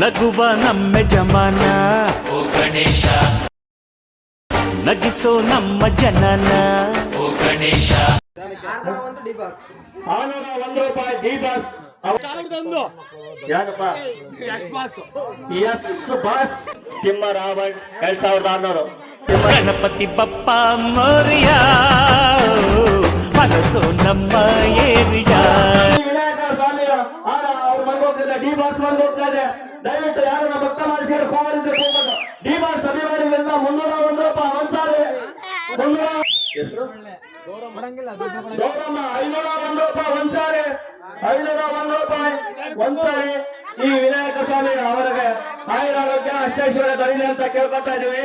ನಗುವ ನಮ್ಮ ಜಮಾನ ಓ ಗಣೇಶ. ನಗಿಸೋ ನಮ್ಮ ಜನನ. ಓ ಗಣೇಶ. ಆರ್ನೂರ ಒಂದು ರೂಪಾಯಿ ಡಿ ಬಸ್. ಯಾಕಪ್ಪ? Yes boss. ತಿಮ್ಮ ರಾವಣ್ ಎರಡ್ ಸಾವಿರದ ಆರ್ನೂರು. ಗಣಪತಿ ಬಪ್ಪ ಮೋರಿಯ. ಮನಸ್ಸು ನಮ್ಮ ಏರಿಯಾ ಈ ವಿನಾಯಕ ಸ್ವಾಮಿಯ ಆನ ಬಂದೋಗ್ತಿದೆ ಡಿ ಬಾಸ್ ಬಂದೋಗ್ತಾ ಇದೆ. ದಯವಿಟ್ಟು ಯಾರನ್ನ ಭಕ್ತ ಮಾಡಿಸಿದ್ರೆ ಕೋಮಲಿದ್ರೆ ಹೋಗ್ಬೋದು ಡಿ ಬಾಸ್ ಅಭಿಮಾನಿಗಳಿಂದ ಮುನ್ನೂರ ಒಂದು ರೂಪಾಯಿ ಒಂದ್ಸಾರಿ. ಮುನ್ನೂರ ಗೌರಮ್ಮ, ಐನೂರ ಒಂದು ರೂಪಾಯಿ ಒಂದ್ಸಾರಿ. ಐನೂರ ಒಂದು ರೂಪಾಯಿ ಒಂದ್ಸಾರಿ. ಈ ವಿನಾಯಕ ಸ್ವಾಮಿ ಅವರಿಗೆ ಆಯುರಾರೋಗ್ಯ ಅಷ್ಟೇಶ್ವರ ದರಿದೆ ಅಂತ ಕೇಳ್ಕೊತಾ ಇದೀವಿ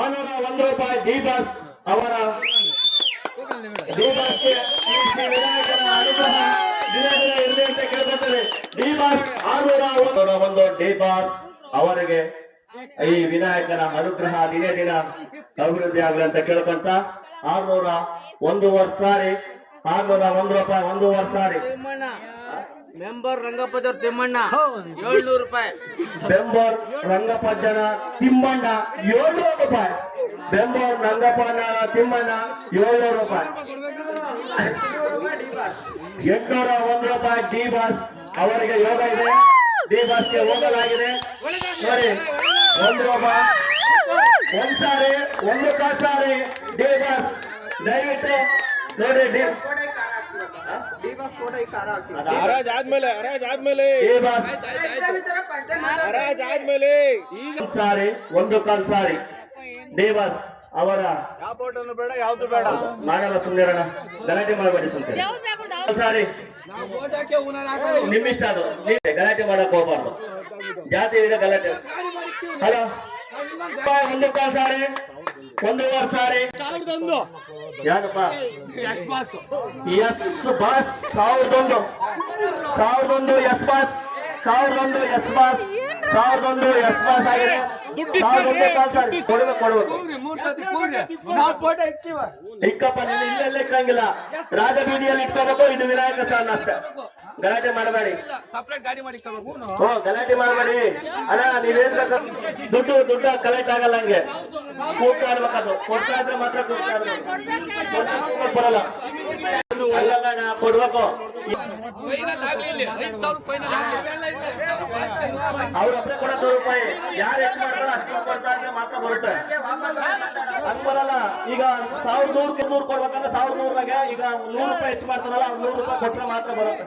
ಆನೂರ ಒಂದು ರೂಪಾಯಿ ಡಿ ಬಾಸ್ ಅವರ ಡಿ ಬಾಸ್ಗೆ ವಿನಾಯಕನ ಅನುಗ್ರಹ. ದಿನ ದಿನ ಇರಲಿ ಅಂತ ಕೇಳ್ಕೊಳ್ತೇವೆ ಡಿ ಬಾಸ್ ಆನೂರ ಒಂದು ಒಂದು ಡಿ ಬಾಸ್ ಅವರಿಗೆ ಈ ವಿನಾಯಕನ ಅನುಗ್ರಹ ದಿನೇ ದಿನ ಅಭಿವೃದ್ಧಿ ಆಗಲಿ ಅಂತ ಕೇಳ್ಕೊಂತ ಆರ್ನೂರ ಒಂದೂವರೆ ಸಾರಿ ಆರ್ನೂರ ಒಂದು ರೂಪಾಯಿ ಒಂದೂವರೆ ಸಾರಿ. ಮೆಂಬರ್ ರಂಗಪ್ಪದವ್ರ ತಿಮ್ಮಣ್ಣ ಏಳ್ನೂರು ರೂಪಾಯಿ. ಮೆಂಬರ್ ರಂಗಪ್ಪ ಜನ ತಿಮ್ಮಣ್ಣ ಏಳ್ನೂರು ರೂಪಾಯಿ. ಬೆಂಬರ್ ನಂಗಪ್ಪನ ತಿಮ್ಮಣ್ಣ ಏಳ್ನೂರು ರೂಪಾಯಿ. ಎಂಟ್ನೂರ ಒಂದು ರೂಪಾಯಿ ಡಿ ಬಾಸ್ ಅವರಿಗೆ ಯೋಗ ಇದೆ. ಡಿ ಬಾಸ್ಗೆ ಹೋಗಲಾಗಿದೆ. ಸರಿ ಒಂದು ರೂಪಾಯಿ. ಒಂದ್ ಸಾರಿ ಒಂದು ಕಾಲ್ ಸಾರಿ ಡಿ ಬಾಸ್. ದಯವಿಟ್ಟು ನೋಡಿ ಡಿ ಹರಾಜ್ ಆದ್ಮೇಲೆ ಹರಾಜ್ ಆದ್ಮೇಲೆ. D boss. ಹರಾಜ್ ಆದ್ಮೇಲೆ. ಒಂದ್ ಸಾರಿ ಒಂದು ಕಾಲ್ ಸಾರಿ. ಬಾಸ್ ಅವರ ಬೇಡ ಯಾವ್ದು ಬೇಡ? ಮಾಡಲ್ಲ ಸುಂದರಣ ಗಲಾಟೆ ಮಾಡಬೇಡಿ ಸುಂದರ ಸಾರಿ ನಿಮ್ಮಿಷ್ಟ ಅದು. ನೀವೇ ಗಲಾಟೆ ಮಾಡಕ್ ಹೋಗ್ಬಾರ್ದು. ಜಾತಿ ಇದೆ ಗಲಾಟೆ. ಹಲೋ? ಒಂದು ಕಾಲ್ ಸಾರಿ. ಒಂದು ಸಾರಿ. ಯಾಕಪ್ಪ? Yes boss. ಸಾವಿರದೊಂದು. ಸಾವಿರದ ಒಂದು ಎಸ್ ಬಾಸ್. ಸಾವಿರದೊಂದು ಎಸ್ ಬಾಸ್. ಸಾವಿರದ ಒಂದು ಎಸ್ ಪಾಸ್ ಆಗಿದೆ. ಸಾವಿರದ ಒಂದು ಕಾಲ್ ಸಾರಿ ಕೊಡ್ಬೇಕು ಕೊಡ್ಬೇಕು. ಇಕ್ಕಪ್ಪ ನೀನು ಇಲ್ಲೆಲ್ಲ ಇಕ್ಕಂಗಿಲ್ಲ. ರಾಜ ಬೀದಿಯಲ್ಲಿ ಇಟ್ಕೋಬೇಕು ಇದು ವಿನಾಯಕ ಸ್ಥಾನ ಅಷ್ಟೇ. ಗಲಾಟೆ ಮಾಡಬೇಡಿ. ಓ ಗಲಾಟೆ ಮಾಡಬೇಡಿ. ಅಲ್ಲ ನೀವೇನ್ ಬೇಕು? ದುಡ್ಡು ದುಡ್ಡು ಕಲೆಕ್ಟ್ ಆಗಲ್ಲ ಹಂಗೆ. ಕೊಟ್ಟಾದ್ರೆ ಕೊಡ್ತಾ ಇದ್ರೆ ಮಾತ್ರ ಕೂಗ್ತಾ ಬರಲ್ಲ ಕೊಡ್ಬೇಕು ಅವ್ರೊಬ್ಬರೇ ನೂರು ರೂಪಾಯಿ ಯಾರು ಹೆಚ್ಚು ಮಾಡ್ತಾರೋ ಅಷ್ಟು ಕೊಡ್ತಾ ಇದ್ರೆ ಮಾತ್ರ ಬರುತ್ತೆ ಈಗ ಸಾವಿರದ ನೂರು ಕೊಡ್ಬೇಕಂದ್ರೆ ಸಾವಿರದ ನೂರ್ನಾಗ ಈಗ ನೂರು ರೂಪಾಯಿ ಹೆಚ್ಚು ಮಾಡ್ತಾರಲ್ಲ ನೂರು ರೂಪಾಯಿ ಕೊಟ್ರೆ ಮಾತ್ರ ಬರುತ್ತೆ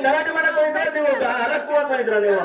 ಗಲಾಟೆ ಮಾಡಕ್ ಹೋಗ್ತಾರೆ ನೀವು ಅರೆಸ್ಟ್ ಕೊಡಕ್ ಇದ್ರ ನೀವು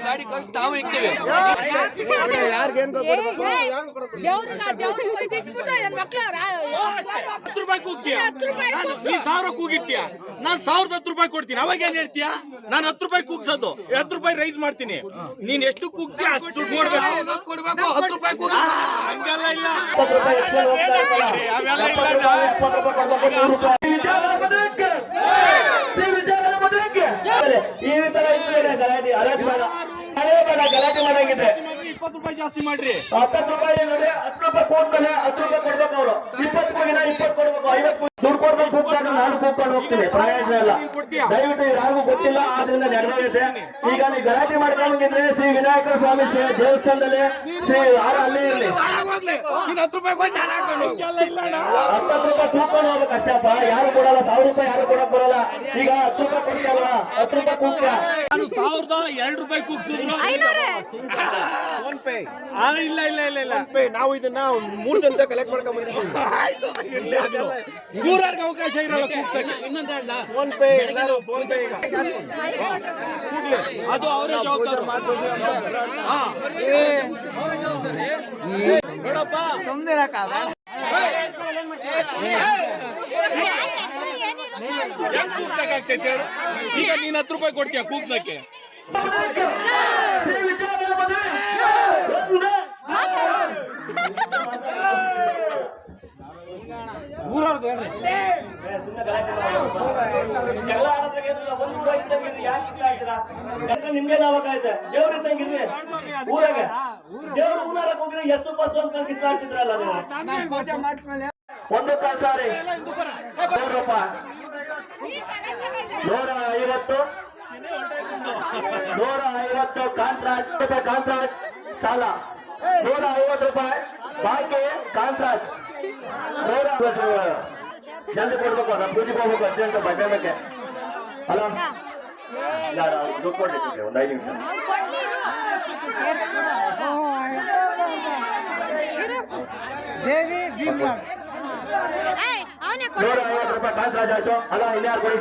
ಗಾಡಿ ಕಳ್ಸಿ ತಾವು ಇಕ್ತೀವಿ ಹತ್ತು ರೂಪಾಯಿ ಕೂಗ್ತೀಯ ಸಾವಿರ ಕೂಗಿರ್ತೀಯ ನಾನ್ ಸಾವಿರದ ಹತ್ತು ರೂಪಾಯಿ ಕೊಡ್ತೀನಿ ಅವಾಗ ಏನ್ ಹೇಳ್ತೀಯ? ನಾನು ಹತ್ತು ರೂಪಾಯಿ ಕೂಗ್ಸೋದು ಹತ್ತು ರೂಪಾಯಿ ರೈಸ್ ಮಾಡ್ತೀನಿ ನೀನ್ ಎಷ್ಟು ಕೂಗ್ತೀಯ ಅಷ್ಟು ಕೊಡ್ಬೇಕು ಹತ್ತು ರೂಪಾಯಿ ಹಂಗೆಲ್ಲ ಇಲ್ಲ. ಅವೆಲ್ಲ ಇಲ್ಲ ಎಪ್ಪತ್ತು ರೂಪಾಯಿ, ಎಪ್ಪತ್ತು ರೂಪಾಯಿ ಕೊಡ್ಬೇಕು, ನೂರು ರೂಪಾಯಿ. ಈ ವಿದ್ಯಾಲಯ ಬದುಕೆ. ಈ ವಿದ್ಯಾಲಯ ಬದುಕೆ. ಈ ತರ ಇದ್ರೆ ಗಲಾಟೆ ಹಳೆ ಬೇಡ ಗಲಾಟೆ ಮಾಡಂಗಿದ್ರೆ. ಇಪ್ಪತ್ತು ರೂಪಾಯಿ ಜಾಸ್ತಿ ಮಾಡ್ರಿ. ಹತ್ತತ್ತು ರೂಪಾಯಿ ನೋಡಿ ಹತ್ತು ರೂಪಾಯಿ ಕೂಗ್ತಾನೆ ಹತ್ತು ರೂಪಾಯಿ ಕೊಡ್ಬೇಕು ಅವರು. ಇಪ್ಪತ್ತು ಕೂಗಿನ ಇಪ್ಪತ್ತು ಕೊಡ್ಬೇಕು ಐವತ್ತು ದುಡ್ಡು ಕೊಡ್ಬೇಕು ಕೂಗ್ತಾನೆ ನಾನು ಕೂಗ್ಕೊಂಡು ಹೋಗ್ತೀನಿ ಪ್ರಯೋಜನ ಇಲ್ಲ. ದಯವಿಟ್ಟು ಯಾರಿಗೂ ಗೊತ್ತಿಲ್ಲ ಆದ್ರಿಂದ ನೆರವೇರಿದೆ ಈಗ ನೀವು ಗಲಾಟೆ ಮಾಡ್ಕೊಂಡ್ರೆ ಶ್ರೀ ವಿನಾಯಕ ಸ್ವಾಮಿ ಶ್ರೀ ದೇವಸ್ಥಾನದಲ್ಲಿ ಶ್ರೀ ಯಾರ ಅಲ್ಲೇ ಇರಲಿ. ಹತ್ತು ರೂಪಾಯಿ ಕೂತ್ಕೊಂಡು ಕೂಗ್ಕೊಂಡು ಹೋಗ್ಬೇಕು ಅಷ್ಟಪ್ಪ ಯಾರು ಕೊಡಲ್ಲ ಸಾವಿರ ರೂಪಾಯಿ ಯಾರು ಕೊಡಕ್ ಬರಲ್ಲ ಈಗ ಹತ್ತು ರೂಪಾಯಿ ಕೊಡ್ತೀಯಲ್ಲ ಹತ್ತು ರೂಪಾಯಿ ಕೂಗ್ತೀಯ ನಾನು ಸಾವಿರದ ಎರಡು ರೂಪಾಯಿ ಕೂಗ್ತಿದ್ರು ಫೋನ್ ಪೇ ಆ ಇಲ್ಲ ಇಲ್ಲ ಇಲ್ಲ ಇಲ್ಲ ಪೇ ನಾವು ಇದನ್ನ ಮೂರು ಜನ ಕಲೆಕ್ಟ್ ಮಾಡ್ಕೊಂಡ್ ಬಂದಿದ್ದೀವಿ ಆಯ್ತು ಇರ್ಲಿ ಅವಕಾಶ ಇರಲ್ಲ ಕೂಗ್ತಕ್ಕೆ ಫೋನ್ ಪೇ ಎಲ್ಲರೂ ಫೋನ್ ಪೇ ಈಗ. ಅದು ಅವರೇ ಜವಾಬ್ದಾರಿ ಮಾಡ್ತಿದ್ರು ನೋಡಪ್ಪ ಹೆಂಗ್ ಕೂಗ್ಸಕ್ಕಾಗ್ತೈತೆ ಹೇಳು? ಈಗ ನೀನ್ ಹತ್ತು ರೂಪಾಯಿ ಕೊಡ್ತೀಯ ಕೂಗ್ಸಕ್ಕೆ ಒಂದ್ ಊರ ಇದ್ದಂಗಿರ್ರಿ, ನಿಮ್ಗೆ ದೇವ್ರ ಊರಾಗ ದೇವ್ರ ಊರಾಗ ಹೋಗಿದ್ರೆ ಎಷ್ಟು ಕಿತ್ತ ಆಡ್ತಿದ್ರಲ್ಲ ನೀವು ಒಂದು ರೂಪಾಯಿ ನೂರ ಐವತ್ತು ನೂರ ಐವತ್ತು ಕಾಂಟ್ರಾಕ್ಟ್ ರೂಪಾಯಿ ಕಾಂಟ್ರಾಕ್ಟ್ ಸಾಲ ನೂರ ಐವತ್ತು ರೂಪಾಯಿ ಬಾಕಿ ಕಾಂಟ್ರಾಕ್ಟ್ ನೂರ ಐವತ್ತು ಜಲ್ದಿ ಕೊಡ್ಬೇಕು ನಮ್ಮ ಪೂಜೆಗೆ ಹೋಗ್ಬೇಕು ಅರ್ಜೆಂಟ್ ಬಡ್ಡಕ್ಕೆ ಅಲ್ಲ ಯಾರು ದುಡ್ಡು ಕೊಟ್ಟಿದ್ದೀವಿ ಒಂದು ಐದು ನಿಮಿಷ ನೂರ ಐವತ್ತು ರೂಪಾಯಿ ಕಾಂಟ್ರಾಕ್ಟ್ ಆಯ್ತು. ಅಲ್ಲ ಇನ್ಯಾರು ಕೊಡಿ?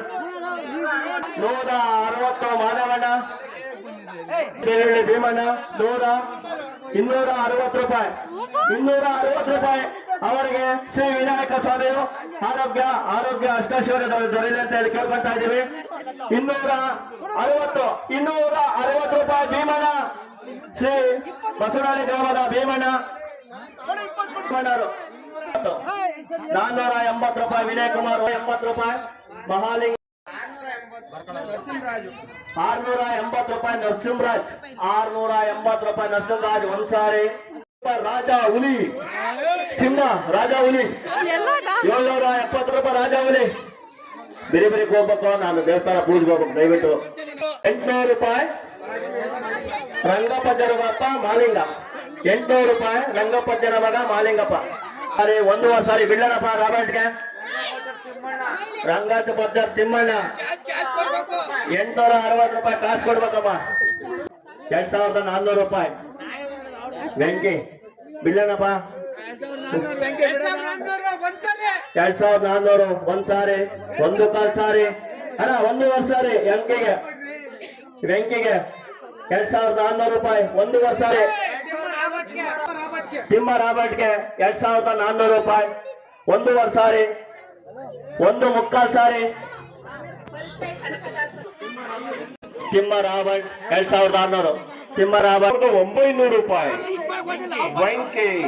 ನೂರ ಅರವತ್ತು ಮಾಧವಣ್ಣ ಭೀಮಣ್ಣ, ನೂರ, ಇನ್ನೂರ ಅರವತ್ತು ರೂಪಾಯಿ. ಇನ್ನೂರ ಅರವತ್ತು ರೂಪಾಯಿ ಅವರಿಗೆ ಶ್ರೀ ವಿನಾಯಕ ಸ್ವಾಮಿಯು ಆರೋಗ್ಯ ಆರೋಗ್ಯ ಅಷ್ಟಾಶಿವರ ದೊರೆಯಲಿ ಅಂತ ಹೇಳಿ ಕೇಳ್ಕೊಳ್ತಾ ಇದ್ದೀವಿ. ಇನ್ನೂರ ಅರವತ್ತು ಇನ್ನೂರ ಅರವತ್ತು ರೂಪಾಯಿ ಭೀಮಣ ಶ್ರೀ ಬಸವರಾಳಿ ಗ್ರಾಮದ ಭೀಮಣ್ಣ. ಭೀಮಣ್ಣರು. ನಾನ್ನೂರ ಎಂಬತ್ತು ರೂಪಾಯಿ ವಿನಯ್ ಕುಮಾರ್ ಎಂಬತ್ತು ರೂಪಾಯಿ ಮಹಾಲಿಂಗ ಆರ್ನೂರ ಎಂಬತ್ತು ರೂಪಾಯಿ ನರಸಿಂಹರಾಜ್. ಆರ್ನೂರ ಎಂಬತ್ತು ರೂಪಾಯಿ ನರಸಿಂಹರಾಜ್ ಒಂದ್ಸಾರಿ ರಾಜ ಹುಲಿ. ಸಿಂಹ ರಾಜ ಹುಲಿ. ಏಳ್ನೂರ ಎಪ್ಪತ್ತು ರೂಪಾಯಿ ರಾಜ ಹುಲಿ. ಬಿರಿ ಬಿರಿಗೆ ಹೋಗ್ಬೇಕು ನಾನು ದೇವಸ್ಥಾನ ಪೂಜೆಗೆ ಹೋಗ್ಬೇಕು ದಯವಿಟ್ಟು. ಎಂಟ್ನೂರು ರೂಪಾಯಿ ರಂಗಪ್ಪ ಬಾಪ ಮಾಲಿಂಗ. ಎಂಟ್ನೂರು ರೂಪಾಯಿ ರಂಗಪ್ಪ ಮಗ ಮಾಲಿಂಗಪ್ಪ. ಸಾರಿ ಒಂದೂವರೆ ಸಾರಿ, ಬಿಳ್ಳನಪ್ಪ ರಾಬರ್ಟ್ಗೆ ರಂಗಾಚ ಪದ್ದರ್ ತಿಮ್ಮಣ್ಣ. ಎಂಟ್ನೂರ ಅರವತ್ತು ರೂಪಾಯಿ ಕಾಸು ಕೊಡ್ಬೇಕಮ್ಮ. ಎರಡ್ ಸಾವಿರದ ನಾನ್ನೂರು ರೂಪಾಯಿ. ವೆಂಕಿ, ಬಿಳ್ಳನಪ್ಪ. ಎರಡ್ ಸಾವಿರದ ನಾನ್ನೂರು, ಒಂದ್ ಸಾರಿ, ಒಂದು ಕಾಲ್ ಸಾರಿ. ಅಣ್ಣ ಒಂದೂವರೆ ಸಾರಿ ಎಂಕಿಗೆ ವೆಂಕಿಗೆ, ಎರಡ್ ಸಾವಿರದ ನಾನ್ನೂರು ರೂಪಾಯಿ ಒಂದೂವರೆ ಸಾರಿ. ತಿಮ್ಮ ರಾಬರ್ಟ್ಗೆ ಎರಡ್ ಸಾವಿರದ ನಾನ್ನೂರು ರೂಪಾಯಿ. ಒಂದೂವರೆ ಸಾರಿ. ಒಂದು ಮುಕ್ಕಾಲ್ ಸಾರಿ. ತಿಮ್ಮ ರಾಬರ್ಟ್, ಎರಡ್ ಸಾವಿರದ ಆರ್ನೂರು ತಿಮ್ಮ ರಾಬರ್ಟ್ ಒಂಬೈನೂರು ರೂಪಾಯಿ. ವೆಂಕಿ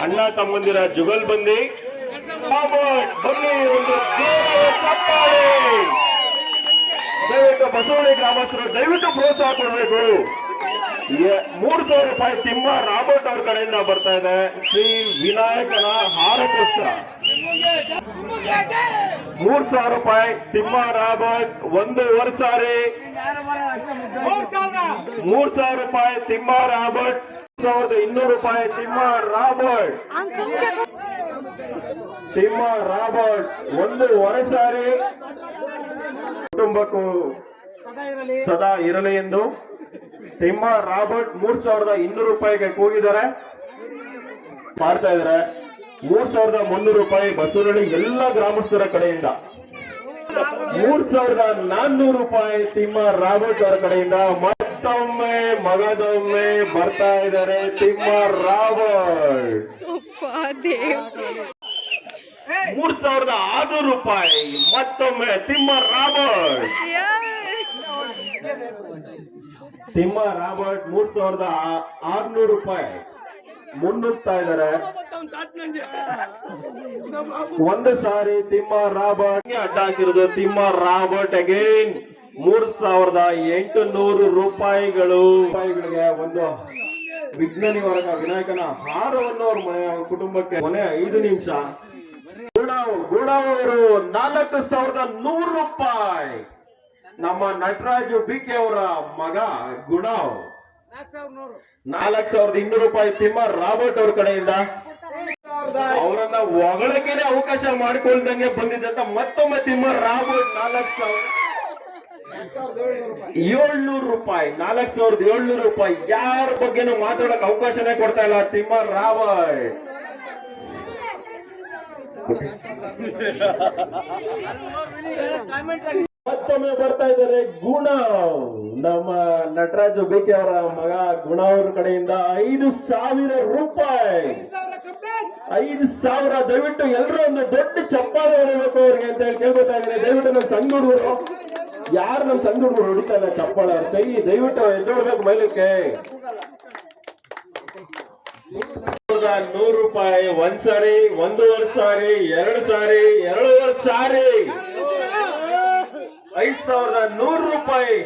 ಅಣ್ಣ- ತಮ್ಮಂದಿರ ಜುಗಲ್ ಬಂದಿ. ರಾಬರ್ಟ್, ಬನ್ನಿ ಒಂದು. ದಯವಿಟ್ಟು ಬಸವಳ್ಳಿ ಗ್ರಾಮಸ್ಥರು ದಯವಿಟ್ಟು ಪ್ರೋತ್ಸಾಹ ಕೊಡಬೇಕು. ಮೂರು ಸಾವಿರ ರೂಪಾಯಿ ತಿಮ್ಮ ರಾಬರ್ಟ್ ಅವ್ರ ಕಡೆಯಿಂದ ಬರ್ತಾ ಇದೆ. ಶ್ರೀ ವಿನಾಯಕನ ಹಾರಕೋಸ್ಕರ ಮೂರ್ ಸಾವಿರ ರೂಪಾಯಿ ತಿಮ್ಮ ರಾಬರ್ಟ್, ಒಂದು ವರ್ಷ ರೀ. ಮೂರ್ ಸಾವಿರ ರೂಪಾಯಿ ತಿಮ್ಮ ರಾಬರ್ಟ್ ಸಾವಿರದ ಇನ್ನೂರು ರೂಪಾಯಿ ತಿಮ್ಮ ರಾಬರ್ಟ್. ತಿಮ್ಮ ರಾಬರ್ಟ್ ಒಂದೂವರೆ ಸಾರಿ ಕುಟುಂಬಕ್ಕೂ ಸದಾ ಇರಲಿ ಎಂದು. ತಿಮ್ಮ ರಾಬರ್ಟ್ ಮೂರ್ ಸಾವಿರದ ಇನ್ನೂರು ರೂಪಾಯಿಗೆ ಕೂಗಿದ್ದಾರೆ. ಮಾಡ್ತಾ ಇದಾರೆ ಮೂರ್ ಸಾವಿರದ ಮುನ್ನೂರು ರೂಪಾಯಿ ಬಸವನಹಳ್ಳಿ ಎಲ್ಲ ಗ್ರಾಮಸ್ಥರ ಕಡೆಯಿಂದ. ಮೂರ್ ಸಾವಿರದ ನಾನ್ನೂರು ರೂಪಾಯಿ ತಿಮ್ಮ ರಾಬರ್ಟ್ ಅವರ ಕಡೆಯಿಂದ ಮತ್ತೊಮ್ಮೆ ಮಗದೊಮ್ಮೆ ಬರ್ತಾ ಇದ್ದಾರೆ ತಿಮ್ಮ ರಾಬರ್ಟ್. ಮೂರ್ ಸಾವಿರದ ಆರ್ನೂರು ರೂಪಾಯಿ ಮತ್ತೊಮ್ಮೆ ತಿಮ್ಮ ರಾಬರ್ಟ್. ತಿಮ್ಮ ರಾಬರ್ಟ್ ಮೂರ್ ಸಾವಿರದ ಆರ್ನೂರು ರೂಪಾಯಿ. ಮುನ್ನುಗ್ತಾ ಇದ್ದಾರೆ. ಒಂದು ಸಾರಿ ತಿಮ್ಮ ರಾಬರ್ಟ್ ಅಡ್ಡ ಹಾಕಿರೋದು ತಿಮ್ಮ ರಾಬರ್ಟ್ ಅಗೇನ್ ಮೂರ್ ಸಾವಿರದ ಎಂಟು ನೂರು ರೂಪಾಯಿಗಳು. ರೂಪಾಯಿಗಳಿಗೆ ಒಂದು ವಿಜ್ಞಾನಿ ವರ್ಗ ವಿನಾಯಕನ ಹಾರವನ್ನು ಅವ್ರ ಮನೆ ಕುಟುಂಬಕ್ಕೆ ಕೊನೆ ಐದು ನಿಮಿಷ. ಗುಡಾವ್ ಗುಡಾವ್ ಅವರು ನಾಲ್ಕು ಸಾವಿರದ ನೂರು ರೂಪಾಯಿ. ನಮ್ಮ ನಟರಾಜು ಬಿ ಕೆ ಅವರ ಮಗ ಗುಣಾವ್ ನಾಲ್ಕು ಸಾವಿರದ ಇನ್ನೂರು ರೂಪಾಯಿ ತಿಮ್ಮ ರಾಬರ್ಟ್ ಅವ್ರ ಕಡೆಯಿಂದ ಅವರನ್ನ ಹೊಗಳಕ್ಕೇನೆ ಅವಕಾಶ ಮಾಡಿಕೊಳ್ದಂಗೆ ಬಂದಿದ್ದಂತ ಮತ್ತೊಮ್ಮೆ ತಿಮ್ಮ ರಾಬರ್ಟ್ ನಾಲ್ಕು ಸಾವಿರ ಏಳ್ನೂರು ರೂಪಾಯಿ ನಾಲ್ಕು ಸಾವಿರದ ಏಳ್ನೂರು ರೂಪಾಯಿ ಯಾರ ಬಗ್ಗೆನೂ ಮಾತಾಡಕ್ ಅವಕಾಶನೇ ಕೊಡ್ತಾ ಇಲ್ಲ ತಿಮ್ಮ ರಾಬರ್ಟ್ ಮತ್ತೊಮ್ಮೆ ಬರ್ತಾ ಇದ್ದಾರೆ ಗುಣ ನಮ್ಮ ನಟರಾಜು ಬೇಕೆ ಅವರ ಮಗ ಗುಣ ಅವ್ರ ಕಡೆಯಿಂದ ಐದು ಸಾವಿರ ರೂಪಾಯಿ. ಐದು ಸಾವಿರ ದಯವಿಟ್ಟು ಎಲ್ಲರೂ ಒಂದು ದೊಡ್ಡ ಚಪ್ಪಾಳೆ ಹೊಡಿಬೇಕು ಅವ್ರಿಗೆ ಅಂತ ಹೇಳಿ ಕೇಳ್ಕೊತಾ ದಯವಿಟ್ಟು ನಮ್ಮ ಸಣ್ಣ ಹುಡುಗರು, ಯಾರು ನಮ್ಮ ಸಣ್ಣ ಹುಡುಗರು ಹೊಡಿತಾ ಇಲ್ಲ ಕೈ. ದಯವಿಟ್ಟು ಎದ್ದೋಡ್ಬೇಕು ಮೈಲಕ್ಕೆ? ನೂರು ರೂಪಾಯಿ, ಒಂದ್ ಸಾರಿ ಒಂದೂವರೆ ಸಾರಿ, ಎರಡು ಸಾರಿ, ಎರಡೂವರೆ ಸಾರಿ. ಐದ್ ಸಾವಿರದ ನೂರು ರೂಪಾಯಿ.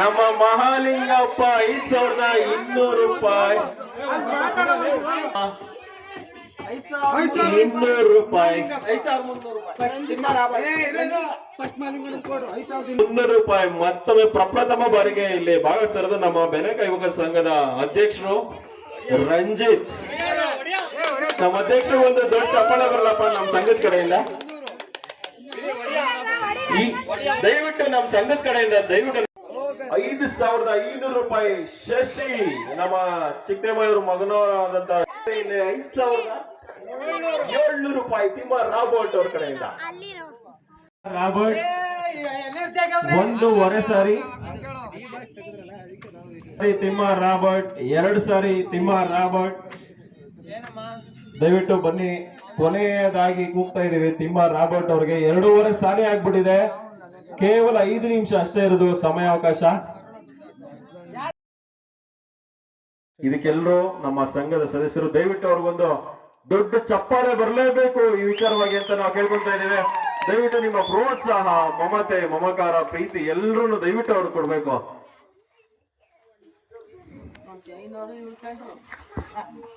ನಮ್ಮ ಮಹಾಲಿಂಗಪ್ಪ ಐದ್ ಸಾವಿರದ ಇನ್ನೂರು ರೂಪಾಯಿ. ಇನ್ನೂರು ರೂಪಾಯಿ. ಮುನ್ನೂರು ರೂಪಾಯಿ. ಮತ್ತೊಮ್ಮೆ ಪ್ರಪ್ರಥಮ ಬಾರಿಗೆ ಇಲ್ಲಿ ಭಾಗವಹಿಸ್ತಿರೋದು ನಮ್ಮ ಬೆನಕ ಯುವಕ ಸಂಘದ ಅಧ್ಯಕ್ಷರು ರಂಜಿತ್. ನಮ್ಮ ಅಧ್ಯಕ್ಷರು ಒಂದು ದೊಡ್ಡ ಚಪ್ಪಾಳ ಬರಲಪ್ಪ ನಮ್ಮ ಸಂಘದ ಕಡೆಯಿಂದ. ಈ ದಯವಿಟ್ಟು ನಮ್ಮ ಸಂಘದ ಕಡೆಯಿಂದ ದಯವಿಟ್ಟು ಐದು ಸಾವಿರದ ಐನೂರು ರೂಪಾಯಿ ಶಶಿ, ನಮ್ಮ ಚಿಕ್ಕದೇಮಯ್ಯವ್ರ ಮಗನವರಾದಂತ ಐದು ಸಾವಿರದ ಏಳ್ನೂರು ರೂಪಾಯಿ ತಿಮ್ಮ ರಾಬರ್ಟ್ ಅವ್ರ ಕಡೆಯಿಂದ. ರಾಬರ್ಟ್ ಒಂದೂವರೆ ಸಾರಿ. ತಿಮ್ಮ ರಾಬರ್ಟ್ ಎರಡು ಸಾರಿ ತಿಮ್ಮ ರಾಬರ್ಟ್ ದಯವಿಟ್ಟು ಬನ್ನಿ. ಕೊನೆಯದಾಗಿ ಕೂಗ್ತಾ ಇದ್ದೀವಿ. ತಿಮ್ಮ ರಾಬರ್ಟ್ ಅವ್ರಿಗೆ ಎರಡೂವರೆ ಸಾಲಿ ಆಗ್ಬಿಟ್ಟಿದೆ. ಕೇವಲ ಐದು ನಿಮಿಷ ಅಷ್ಟೇ ಇರೋದು ಸಮಯಾವಕಾಶ. ಇದಕ್ಕೆಲ್ಲರೂ ನಮ್ಮ ಸಂಘದ ಸದಸ್ಯರು ದಯವಿಟ್ಟು ಅವ್ರಿಗೊಂದು ದೊಡ್ಡ ಚಪ್ಪಾಳೆ ಬರಲೇಬೇಕು ಈ ವಿಚಾರವಾಗಿ ಅಂತ ನಾವು ಕೇಳ್ಕೊಳ್ತಾ ಇದ್ದೇವೆ. ದಯವಿಟ್ಟು ನಿಮ್ಮ ಪ್ರೋತ್ಸಾಹ, ಮಮತೆ, ಮಮಕಾರ, ಪ್ರೀತಿ ಎಲ್ಲರೂ ದಯವಿಟ್ಟು ಅವ್ರಿಗೆ ಕೊಡ್ಬೇಕು.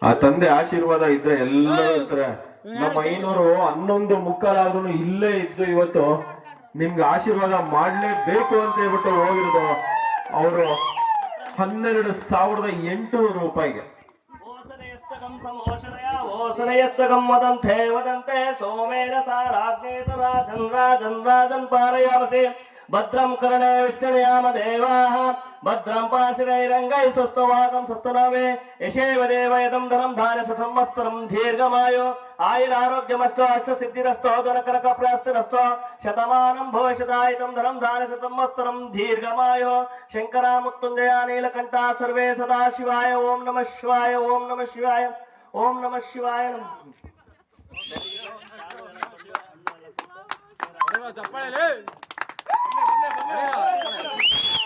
ಆ ತಂದೆ ಆಶೀರ್ವಾದ ಇದ್ರೆ ಎಲ್ಲರೂ ಇರ್ತಾರೆ. ನಮ್ಮ ಐನೂರು ಹನ್ನೊಂದು ಮುಕ್ಕಾಲಾದ್ರೂ ಇಲ್ಲೇ ಇದ್ದು ಇವತ್ತು ನಿಮ್ಗೆ ಆಶೀರ್ವಾದ ಮಾಡಲೇಬೇಕು ಅಂತ ಹೇಳ್ಬಿಟ್ಟು ಹೋಗಿರೋದು ಅವರು ಹನ್ನೆರಡು ಸಾವಿರದ ಎಂಟುನೂರು ರೂಪಾಯಿಗೆ. ಸೋಮೇನ ಸಾರಾಜ್ಞೇತ ರಾಜನ್ ರಾಜನ್ ರಾಜನ್ ಪಾರಯಾಮಸೆ భద్రం కరణే విష్ణుయామ కరణేష్టయామదేవాః భద్రం పాశురైరంగై స్వస్థవాగం స్వస్థనామే యశేవ దేవయదం ధనం ధాన శతం వస్త్రం ఆయుర ఆయురారోగ్యమస్తో అష్ట సిద్ధిరస్తో ధనకరక ప్రస్తురస్తో శతమానం భవిష్యదాయుతం ధనం ధాన శతం వస్త్రం దీర్ఘమాయో. శంకరాముత్తుంజయ నీలకంఠ సర్వే సదా శివాయ ఓం నమ శివాయ. ఓం నమ శివాయ. ఓం నమ శివాయ చెప్పాలి. 来了